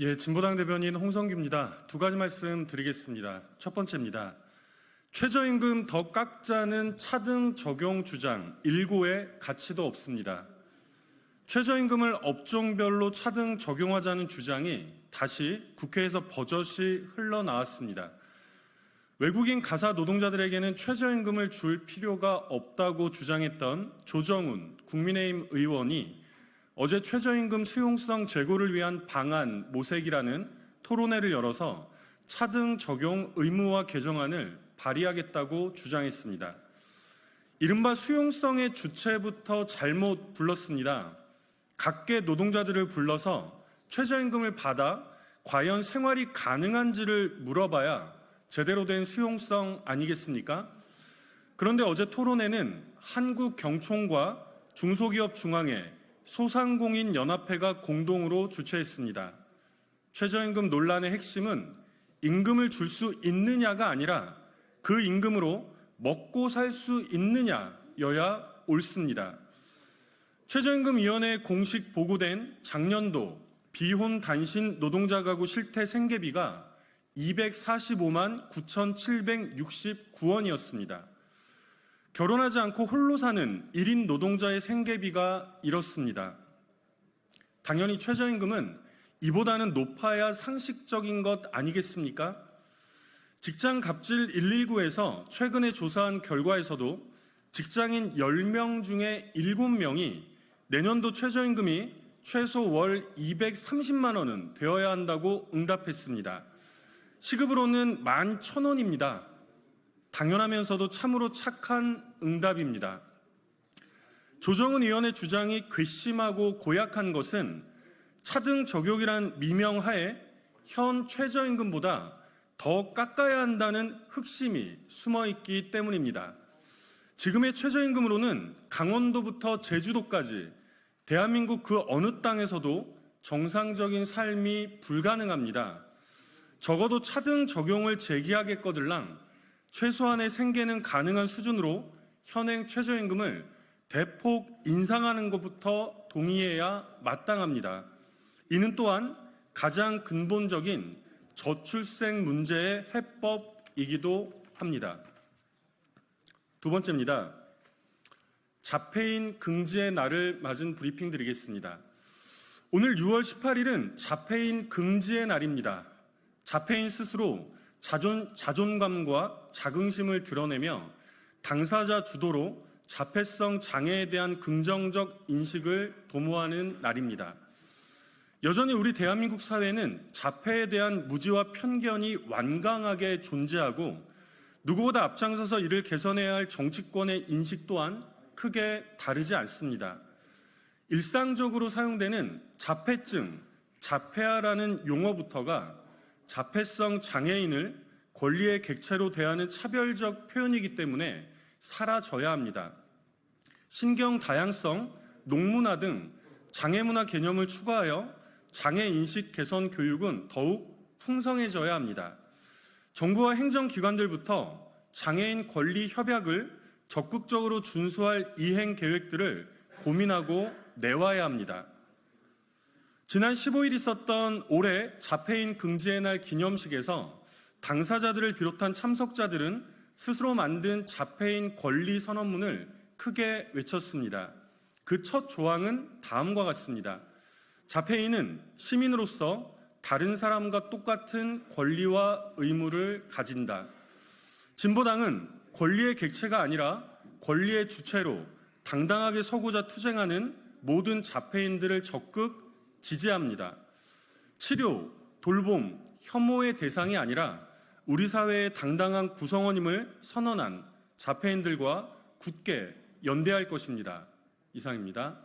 예, 진보당 대변인 홍성규입니다. 두 가지 말씀 드리겠습니다. 첫 번째입니다. 최저임금 더 깎자는 차등 적용 주장 일고의 가치도 없습니다. 최저임금을 업종별로 차등 적용하자는 주장이 다시 국회에서 버젓이 흘러나왔습니다. 외국인 가사 노동자들에게는 최저임금을 줄 필요가 없다고 주장했던 조정훈 국민의힘 의원이 어제 최저임금 수용성 제고를 위한 방안 모색이라는 토론회를 열어서 차등 적용 의무화 개정안을 발의하겠다고 주장했습니다. 이른바 수용성의 주체부터 잘못 불렀습니다. 각계 노동자들을 불러서 최저임금을 받아 과연 생활이 가능한지를 물어봐야 제대로 된 수용성 아니겠습니까? 그런데 어제 토론회는 한국경총과 중소기업중앙회, 소상공인 연합회가 공동으로 주최했습니다. 최저임금 논란의 핵심은 임금을 줄 수 있느냐가 아니라 그 임금으로 먹고 살 수 있느냐여야 옳습니다. 최저임금위원회에 공식 보고된 작년도 비혼 단신 노동자 가구 실태 생계비가 245만 9,769원이었습니다. 결혼하지 않고 홀로 사는 1인 노동자의 생계비가 이렇습니다. 당연히 최저임금은 이보다는 높아야 상식적인 것 아니겠습니까? 직장 갑질 119에서 최근에 조사한 결과에서도 직장인 10명 중에 7명이 내년도 최저임금이 최소 월 230만 원은 되어야 한다고 응답했습니다. 시급으로는 11,000원입니다. 당연하면서도 참으로 착한 응답입니다. 조정은 의원의 주장이 괘씸하고 고약한 것은 차등 적용이란 미명하에 현 최저임금보다 더 깎아야 한다는 흑심이 숨어 있기 때문입니다. 지금의 최저임금으로는 강원도부터 제주도까지 대한민국 그 어느 땅에서도 정상적인 삶이 불가능합니다. 적어도 차등 적용을 제기하겠거들랑 최소한의 생계는 가능한 수준으로 현행 최저임금을 대폭 인상하는 것부터 동의해야 마땅합니다. 이는 또한 가장 근본적인 저출생 문제의 해법이기도 합니다. 두 번째입니다. 자폐인 긍지의 날을 맞은 브리핑 드리겠습니다. 오늘 6월 18일은 자폐인 긍지의 날입니다. 자폐인 스스로 자존, 자존감과 자긍심을 드러내며 당사자 주도로 자폐성 장애에 대한 긍정적 인식을 도모하는 날입니다. 여전히 우리 대한민국 사회는 자폐에 대한 무지와 편견이 완강하게 존재하고 누구보다 앞장서서 이를 개선해야 할 정치권의 인식 또한 크게 다르지 않습니다. 일상적으로 사용되는 자폐증, 자폐아라는 용어부터가 자폐성 장애인을 권리의 객체로 대하는 차별적 표현이기 때문에 사라져야 합니다. 신경 다양성, 농문화 등 장애문화 개념을 추가하여 장애 인식 개선 교육은 더욱 풍성해져야 합니다. 정부와 행정기관들부터 장애인 권리 협약을 적극적으로 준수할 이행 계획들을 고민하고 내와야 합니다. 지난 15일 있었던 올해 자폐인 긍지의 날 기념식에서 당사자들을 비롯한 참석자들은 스스로 만든 자폐인 권리 선언문을 크게 외쳤습니다. 그 첫 조항은 다음과 같습니다. 자폐인은 시민으로서 다른 사람과 똑같은 권리와 의무를 가진다. 진보당은 권리의 객체가 아니라 권리의 주체로 당당하게 서고자 투쟁하는 모든 자폐인들을 적극 지지합니다. 치료, 돌봄, 혐오의 대상이 아니라 우리 사회의 당당한 구성원임을 선언한 자폐인들과 굳게 연대할 것입니다. 이상입니다.